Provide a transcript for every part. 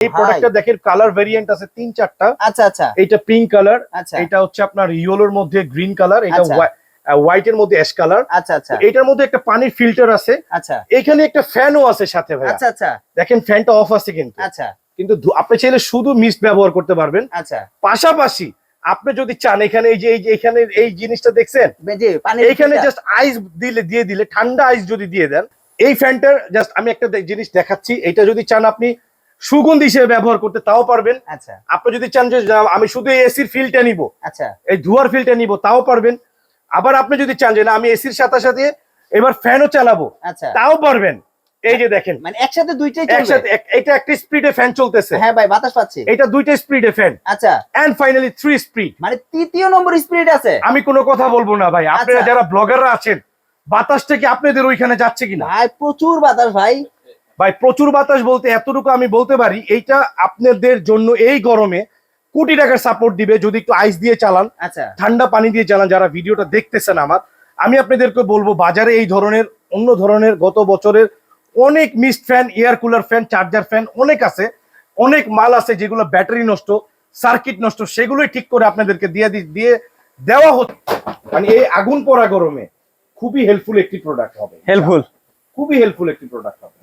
এই প্রোডাক্টটা দেখেন কালার ভেরিয়েন্ট আছে তিন চারটা। আচ্ছা আচ্ছা। এটা পিঙ্ক কালার এটা হচ্ছে আপনার ইয়েলোর মধ্যে গ্রিন কালার এটা। হোয়াইট এর মধ্যে অ্যাশ কালার আচ্ছা আচ্ছা। এটার মধ্যে একটা পানির ফিল্টার আছে। আচ্ছা। এখানে একটা ফ্যানও আছে সাথে ভাই আচ্ছা আচ্ছা। দেখেন ফ্যানটা অফ আছে কিন্তু। আচ্ছা। কিন্তু আপনি চাইলে শুধু মিস্ট ব্যবহার করতে পারবেন। আচ্ছা। পাশাপাশি আপনি যদি চান এখানে এই যে এই যে এখানে এই জিনিসটা দেখছেন? এইখানে জাস্ট আইস দিলে দিয়ে দিলে ঠান্ডা আইস যদি দিয়ে দেন এই ফ্যানটার জাস্ট আমি একটা জিনিস দেখাচ্ছি। এটা যদি চান আপনি সুগন্ধি হিসেবে ব্যবহার করতে তাও পারবেন। আচ্ছা। আপনি যদি চান যে আমি শুধু এসির ফিলটা নিব আচ্ছা। এই ধোয়ার ফিলটা নিব তাও পারবেন। আবার আপনি যদি চান যে না আমি এসির সাথে সাথে এবার ফ্যানও চালাবো আচ্ছা। তাও পারবেন। এই যে দেখেন। মানে একসাথে দুইটাই চলবে? একসাথে এটা একটা স্পিডে ফ্যান চলতেছে। হ্যাঁ ভাই বাতাস পাচ্ছি। এটা দুইটা স্পিডে ফ্যান। আচ্ছা। এন্ড ফাইনালি থ্রি স্পিড মানে তৃতীয় নম্বর স্পিরিট আছে? আমি কোনো কথা বলব না ভাই। আপনারা আচ্ছা। যারা ব্লগাররা আছেন বাতাসটা কি আপনাদের ওইখানে যাচ্ছে কিনা? ভাই প্রচুর বাতাস ভাই। ভাই প্রচুর বাতাস বলতে এতটুকু আমি বলতে পারি এইটা আপনাদের জন্য এই গরমে কোটি টাকার সাপোর্ট দিবে যদি একটু আইস দিয়ে চালান আচ্ছা। ঠান্ডা পানি দিয়ে চালান যারা ভিডিওটা দেখতেছেন আমার। আমি আপনাদেরকে বলব বাজারে এই ধরনের অন্য ধরনের গত বছরের অনেক mist fan air cooler fan charger fan অনেক আছে। অনেক মাল আছে যেগুলো ব্যাটারি নষ্ট সার্কিট নষ্ট সেগুলোই ঠিক করে আপনাদেরকে দিয়ে দিয়ে দেওয়া হচ্ছে। মানে এই আগুন পড়া গরমে খুবই হেল্পফুল একটি প্রোডাক্ট হবে। হেল্পফুল খুবই হেল্পফুল একটি প্রোডাক্ট হবে।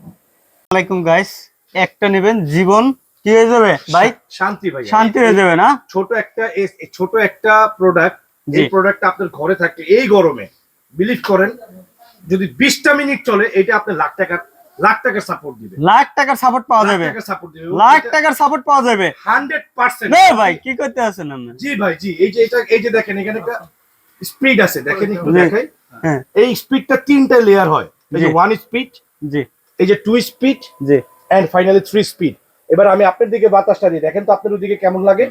আলাইকুম গাইস একটা নেবেন জীবন কি হয়ে যাবে? ভাই শান্তি ভাই শান্তি হয়ে যাবে না? ছোট একটা ছোট একটা প্রোডাক্ট। এই প্রোডাক্টটা আপনার ঘরে থাকলে এই গরমে বিলিভ করেন যদি বিশটা মিনিট চলে এটা আপনার লাখ টাকার লাখ টাকার সাপোর্ট দিবে। লাখ টাকার সাপোর্ট পাওয়া যাবে। লাখ টাকার সাপোর্ট পাওয়া যাবে। হান্ড্রেড পার্সেন্ট ভাই কি করতে আছেন আপনি? জি ভাই জি এই যে এটা এই যে দেখেন এখানে একটা স্পিড আছে দেখেন একটু দেখাই। হ্যাঁ। এই স্পিডটা তিনটা লেয়ার হয়। ওয়ান স্পিড জি। এই যে টু স্পিড জি। এন্ড ফাইনালি থ্রি স্পিড এবার আমি আপনার দিকে বাতাসটা দিই দেখেন তো আপনার ওদিকে কেমন লাগে?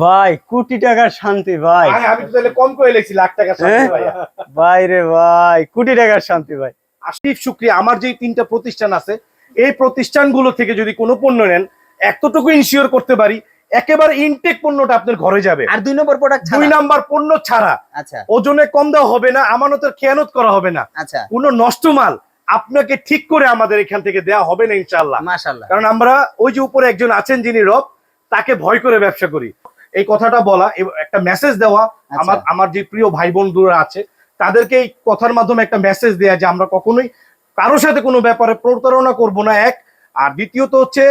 ভাই কোটি টাকার শান্তি ভাই। আমি তো তাহলে কম করে লেছি লাখ টাকা হ্যাঁ? ভাইয়া ভাই রে ভাই কোটি টাকার শান্তি ভাই। আশিফ শুক্রিয়া আমার যে তিনটা প্রতিষ্ঠান আছে এই প্রতিষ্ঠানগুলো থেকে যদি কোনো পণ্য নেন এতটুকু ইনশিওর করতে পারি একেবারে ইনটেক পণ্যটা আপনার ঘরে যাবে। আর দুই নম্বর প্রোডাক্ট দুই নাম্বার পণ্য ছাড়া। আচ্ছা। ওজনে কম দেওয়া হবে না আমানতের খেয়ানত করা হবে না। আচ্ছা। কোনো নষ্ট মাল আপনাকে ঠিক করে আমাদের এখান থেকে দেওয়া হবে না ইনশাল্লাহ কারণ আমরা ওই যে উপরে একজন আছেন যিনি রব তাকে ভয় করে ব্যবসা করি। এই কথাটা বলা একটা মেসেজ দেওয়া আচ্ছা। আমার আমার যে প্রিয় ভাই বন্ধুরা আছে তাদেরকে এই কথার মাধ্যমে একটা মেসেজ দেয়া যে আমরা কখনোই কারোর সাথে কোনো ব্যাপারে প্রতারণা করব না এক। আর দ্বিতীয়ত হচ্ছে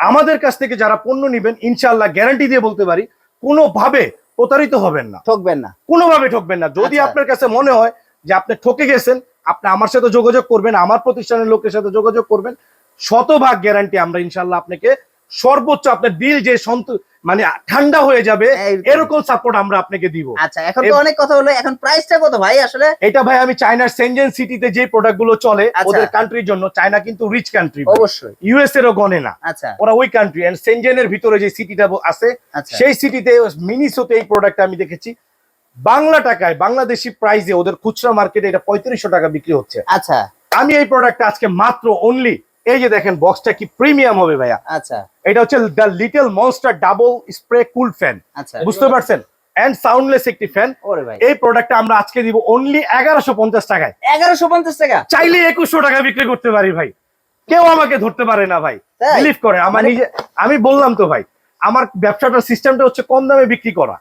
আমাদের কাছ থেকে যারা পণ্য নেবেন ইনশাল্লাহ গ্যারান্টি দিয়ে বলতে পারি কোনোভাবে প্রতারিত হবেন না। ঠকবেন না। কোনোভাবে ঠকবেন না। যদি আচ্ছা। আপনার কাছে মনে হয় যে আপনি ঠকে গেছেন আপনি আমার সাথে যোগাযোগ করবেন আমার প্রতিষ্ঠানের লোকের সাথে যোগাযোগ করবেন। শতভাগ গ্যারান্টি আমরা ইনশাল্লাহ আপনাকে সর্বোচ্চ আপনার দিল যে সন্ত মানে ঠান্ডা হয়ে যাবে এরকম সাপোর্ট আমরা আপনাকে দিব। আচ্ছা এখন তো অনেক কথা হলো এখন প্রাইসটা কত ভাই আসলে? এটা ভাই আমি চায়নার সেনজেন সিটিতে যে প্রোডাক্টগুলো চলে আচ্ছা। ওদের কান্ট্রির জন্য চায়না কিন্তু রিচ কান্ট্রি অবশ্যই। ইউএস এরও গনে না। আচ্ছা। ওরা ওই কান্ট্রি এন্ড সেনজেনের ভিতরে যে সিটিটা আছে আচ্ছা। সেই সিটিতে মিনিসোতে এই প্রোডাক্ট আমি দেখেছি। বাংলা টাকায় বাংলাদেশি প্রাইসে ওদের খুচরা মার্কেটে এটা পঁয়ত্রিশশো টাকা বিক্রি হচ্ছে। আচ্ছা। আমি এই প্রোডাক্টটা আজকে মাত্র অনলি এই যে দেখেন বক্সটা কি প্রিমিয়াম হবে ভাইয়া। আচ্ছা। এটা হচ্ছে the little monster double spray cool fan আচ্ছা। বুঝতে পারছেন? এন্ড সাউন্ডলেস একটি ফ্যান ভাই। এই প্রোডাক্টটা আমরা আজকে দিব অনলি এগারোশো পঞ্চাশ টাকায়। এগারোশো পঞ্চাশ টাকা? চাইলে একুশশো টাকা বিক্রি করতে পারি ভাই। কেউ আমাকে ধরতে পারে না ভাই? বিলিভ করে আমার মানে- নিজে আমি বললাম তো ভাই আমার ব্যবসাটার সিস্টেমটা হচ্ছে কম দামে বিক্রি করা।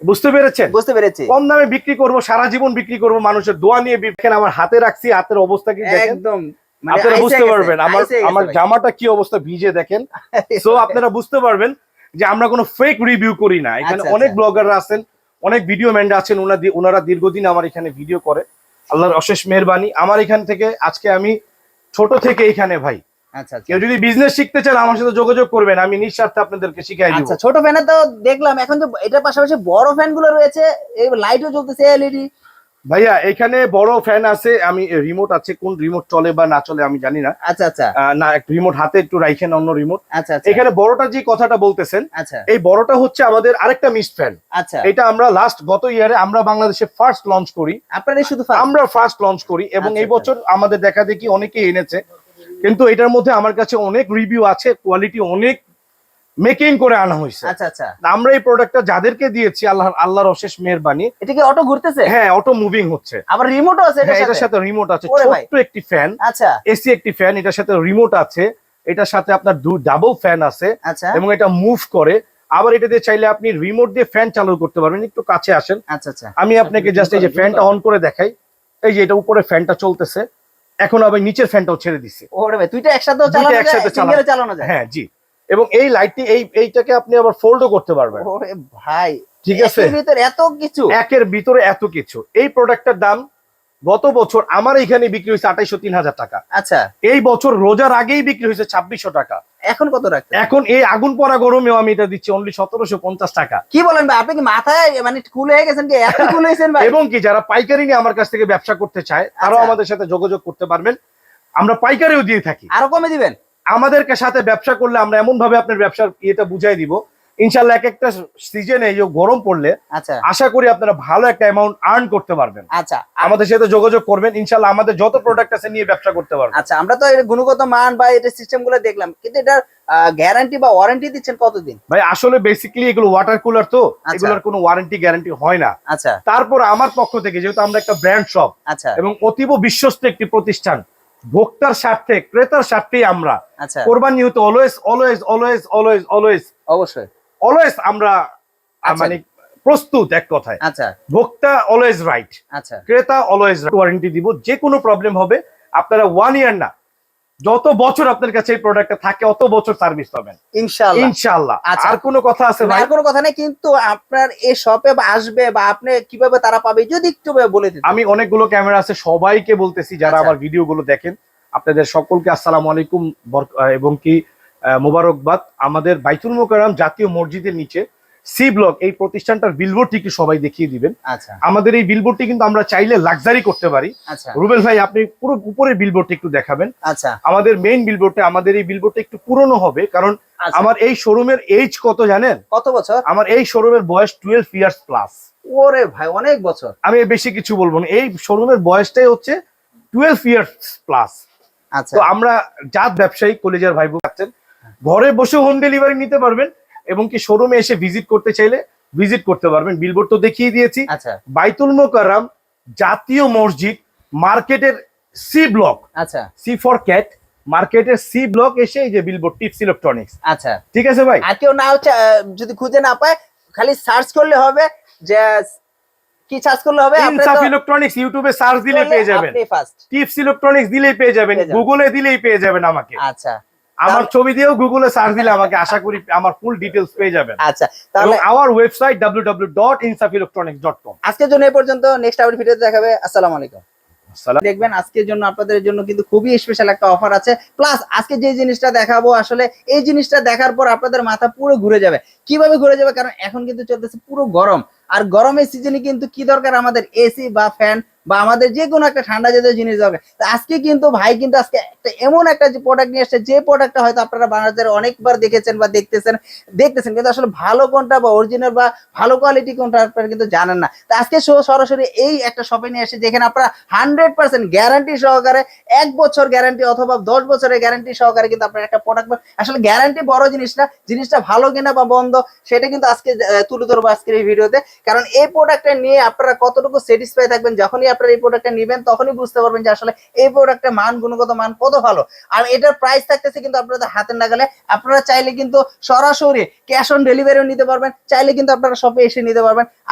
বুঝতে পেরেছেন? বুঝতে পেরেছি। কম দামে বিক্রি করব সারা জীবন বিক্রি করব মানুষের দোয়া নিয়ে দেখেন আমার হাতে রাখছি হাতের অবস্থা কি দেখেন? একদম মানে আপনারা বুঝতে পারবেন আমার আমার জামাটা কি অবস্থা ভিজে দেখেন। সো আপনারা বুঝতে পারবেন যে আমরা কোনো ফেক রিভিউ করি না। এখানে আচ্ছা, অনেক আচ্ছা। ব্লগাররা আছেন অনেক ভিডিও ম্যানরা আছেন ওনারা দীর্ঘদিন আমার এখানে ভিডিও করে। আল্লাহর অশেষ মেহরবানি। আমার এখান থেকে আজকে আমি ছোট থেকে এখানে ভাই আচ্ছা আচ্ছা। কেউ যদি বিজনেস শিখতে চান আমার সাথে যোগাযোগ করবেন। আমি নিঃস্বার্থে আপনাদেরকে শিখাই দিব। আচ্ছা ছোট ফ্যানে তো দেখলাম এখন তো এটার পাশাপাশি বড় ফ্যানগুলো রয়েছে এই লাইটও জ্বলতেছে এলইডি ভাইয়া এখানে বড় ফ্যান আছে আমি রিমোট আছে কোন রিমোট চলে বা না চলে আমি জানি না। আচ্ছা আচ্ছা। না একটু রিমোট হাতে একটু রাখেন অন্য রিমোট আচ্ছা এখানে বড়টা যে কথাটা বলতেছেন আচ্ছা। এই বড়টা হচ্ছে আমাদের আরেকটা মিস্ট ফ্যান আচ্ছা। এটা আমরা লাস্ট গত ইয়ারে আমরা বাংলাদেশে ফার্স্ট লঞ্চ করি। শুধু আমরা ফার্স্ট লঞ্চ করি এবং এই বছর আমাদের দেখা দেখি অনেকেই এনেছে। কিন্তু এটার মধ্যে আমার কাছে অনেক রিভিউ আছে কোয়ালিটি অনেক মেকিং করে আনা হয়েছে। আচ্ছা আচ্ছা। আমরা এই প্রোডাক্টটা যাদেরকে দিয়েছি আল্লাহ আল্লাহর অশেষ মেহরবানি এটা কি অটো ঘুরতেছে? হ্যাঁ অটো মুভিং হচ্ছে। আবার রিমোটও আছে হ্যাঁ এটার এটার সাথে রিমোট আছে। ছোট্ট একটি ফ্যান আচ্ছা। এসি একটি ফ্যান এটার সাথে রিমোট আছে। এটার সাথে আপনার দু ডাবল ফ্যান আছে। আচ্ছা। এবং এটা মুভ করে। আবার এটা দিয়ে চাইলে আপনি রিমোট দিয়ে ফ্যান চালু করতে পারবেন। একটু কাছে আসেন। আচ্ছা আচ্ছা। আমি আপনাকে জাস্ট এই যে ফ্যানটা অন করে দেখাই। এই যে এটা উপরে ফ্যানটা চলতেছে। এখন আবার নিচের ফ্যানটাও ছেড়ে দিছে। ওরে ভাই দুইটা একসাথেও চালানো যায় একসাথে চালানো যায়। হ্যাঁ জি। এবং এই লাইটটি এই এইটাকে আপনি আবার ফোল্ডও করতে পারবেন। ওরে ভাই ঠিক আছে? এর ভিতরে এত কিছু। একের ভিতরে এত কিছু। এই প্রোডাক্টটার দাম গত বছর আমার এখানে বিক্রি হয়েছে আঠাইশো তিন হাজার টাকা। আচ্ছা। এই বছর রোজার আগেই বিক্রি হয়েছে ছাব্বিশশো টাকা। এখন কত রাখতে এখন এই আগুন পড়া গরমেও আমি এটা দিচ্ছি অনলি সতেরোশো পঞ্চাশ টাকা। কি বলেন ভাই আপনি কি মাথায় মানে খুলে হয়ে গেছেন কি? এত কুল হয়েছেন ভাই? এবং কি যারা পাইকারি নিয়ে আমার কাছ থেকে ব্যবসা করতে চায় তারাও আচ্ছা। আমাদের সাথে যোগাযোগ করতে পারবেন। আমরা পাইকারিও দিয়ে থাকি। আরও কমে দিবেন? আমাদেরকে সাথে ব্যবসা করলে আমরা এমন ভাবে আপনার ব্যবসার ইয়েটা বুঝাই দিব ইনশাল্লাহ এক একটা সিজনে এই গরম পড়লে আচ্ছা। আশা করি আপনারা ভালো একটা অ্যামাউন্ট আর্ন করতে পারবেন। আচ্ছা আমাদের সাথে যোগাযোগ করবেন ইনশাল্লাহ আমাদের যত প্রোডাক্ট আছে নিয়ে ব্যবসা করতে পারবেন। আচ্ছা আমরা তো এর গুণগত মান বা এটা সিস্টেমগুলো দেখলাম কিন্তু এটার গ্যারান্টি বা ওয়ারেন্টি দিচ্ছেন কতদিন? ভাই আসলে বেসিক্যালি এগুলো ওয়াটার কুলার তো আচ্ছা। এগুলোর কোনো ওয়ারেন্টি গ্যারান্টি হয় না। আচ্ছা। তারপর আমার পক্ষ থেকে যেহেতু আমরা একটা ব্র্যান্ড শপ আচ্ছা। এবং অতীব বিশ্বস্ত একটি প্রতিষ্ঠান ভোক্তার স্বার্থে ক্রেতার স্বার্থেই আমরা। আচ্ছা। কোরবানি হতে always always always always always অবশ্যই। অলওয়েজ আমরা আচ্ছা। মানে প্রস্তুত এক কথায়। আচ্ছা। ভোক্তা অলওয়েজ রাইট আচ্ছা। ক্রেতা অলওয়েজ ওয়ারেন্টি দিব যে কোনো প্রবলেম হবে আপনারা ওয়ান ইয়ার না যত বছর আপনার কাছে এই প্রোডাক্টটা থাকে অত বছর সার্ভিস পাবেন। ইনশাআল্লাহ। ইনশাআল্লাহ। আচ্ছা। আর কোনো কথা আছে ভাই? আর কোনো কথা নেই কিন্তু আপনার এই শপে আসবে বা আপনি কীভাবে তারা পাবে যদি একটু বলে দিন আমি অনেকগুলো ক্যামেরা আছে সবাইকে বলতেছি যারা আচ্ছা। আমার ভিডিও গুলো দেখেন আপনাদের সকলকে আসসালামু আলাইকুম এবং কি মোবারকবাদ। আমাদের বাইতুল মোকারাম জাতীয় মসজিদের নিচে সি ব্লক এই প্রতিষ্ঠানটার বিলবোর্ডটি একটু সবাই দেখিয়ে দিবেন। আচ্ছা। আমাদের এই বিলবোর্ডটি কিন্তু আমরা চাইলে লাক্সারি করতে পারি। আচ্ছা। রুবেল ভাই আপনি পুরো উপরের বিলবোর্ডটি একটু দেখাবেন। আচ্ছা। আমাদের মেইন বিলবোর্ডটা আমাদের এই বিলবোর্ডটা একটু পুরনো হবে কারণ আচ্ছা। আমার এই শোরুমের এইজ কত জানেন? কত বছর? আমার এই শোরুমের বয়স টুয়েলভ ইয়ার্স প্লাস ওরে ভাই অনেক বছর। আমি বেশি কিছু বলব না। এই শোরুমের বয়সটাই হচ্ছে টুয়েলভ ইয়ার্স প্লাস আচ্ছা। তো আমরা জাত ব্যবসায়ী কলেজের ভাই আছেন। ঘরে বসে হোম ডেলিভারি নিতে পারবেন এবং কি শোরুমে এসে ভিজিট করতে চাইলে ভিজিট করতে পারবেন। বিলবোর্ড তো দেখিয়ে দিয়েছি। আচ্ছা। বাইতুল মোকাররম জাতীয় মসজিদ মার্কেটের সি ব্লক আচ্ছা। সি ফর ক্যাট মার্কেটের সি ব্লক এসে এই যে বিলবোর্ড টিপস ইলেকট্রনিক্স আচ্ছা। ঠিক আছে ভাই? আর কেউ না হচ্ছে যদি খুঁজে না পায় খালি সার্চ করলে হবে যে কি সার্চ করলে হবে ইনসাফ ইলেকট্রনিক্স ইউটিউবে সার্চ দিলে পেয়ে যাবেন। টিপস ইলেকট্রনিক্স দিলেই পেয়ে যাবেন। গুগলে দিলেই পেয়ে যাবেন আমাকে। আচ্ছা। আমার ছবি দিয়েও গুগলে সার্চ দিলে আমাকে আশা করি আমার ফুল ডিটেলস পেয়ে যাবেন। আচ্ছা তাহলে আমার ওয়েবসাইট www.insafilectronics.com আজকের জন্য এই পর্যন্ত নেক্সট আবার ভিডিওতে দেখাবে। আসসালামু আলাইকুম। দেখবেন আজকের জন্য আপনাদের জন্য কিন্তু খুবই স্পেশাল একটা অফার আছে। প্লাস আজকে যে জিনিসটা দেখাবো আসলে এই জিনিসটা দেখার পর আপনাদের মাথা পুরো ঘুরে যাবে। কীভাবে ঘুরে যাবে? কারণ এখন কিন্তু চলতেছে পুরো গরম। আর গরমের সিজনে কিন্তু কি দরকার? আমাদের এসি বা ফ্যান বা আমাদের যে কোনো একটা ঠান্ডা জাতীয় জিনিস দরকার। তো আজকে কিন্তু ভাই কিন্তু আজকে একটা এমন একটা প্রোডাক্ট নিয়ে আসছে যে প্রোডাক্টটা হয়তো আপনারা বাজারে অনেকবার দেখেছেন বা দেখতেছেন দেখতেছেন কিন্তু আসলে ভালো কোনটা বা অরিজিনাল বা ভালো কোয়ালিটি কোনটা আপনারা কিন্তু জানেন না। তো আজকে শো- সরাসরি এই একটা শপে নিয়ে এসে যেখানে আপনারা হান্ড্রেড পার্সেন্ট গ্যারান্টি সহকারে এক বছর গ্যারান্টি অথবা দশ বছরের গ্যারান্টি সহকারে কিন্তু আপনার একটা প্রোডাক্ট আসলে গ্যারান্টি বড় জিনিসটা জিনিসটা ভালো কিনা বা বন্ধ, সেটা কিন্তু আজকে তুলে ধরবো আজকের এই ভিডিওতে কারণ এই প্রোডাক্টটা নিয়ে আপনারা কতটুকু স্যাটিসফাই থাকবেন, যখনই আপনারা এই প্রোডাক্টটা নেবেন, তখনই বুঝতে পারবেন যে আসলে এই প্রোডাক্টের মান, গুণগত মান কত ভালো। আর এটার প্রাইস থাকতেছে কিন্তু আপনাদের হাতের নাগালে। আপনারা চাইলে কিন্তু সরাসরি ক্যাশ অন ডেলিভারিও নিতে পারবেন, চাইলে কিন্তু আপনারা শপে এসে নিতে পারবেন।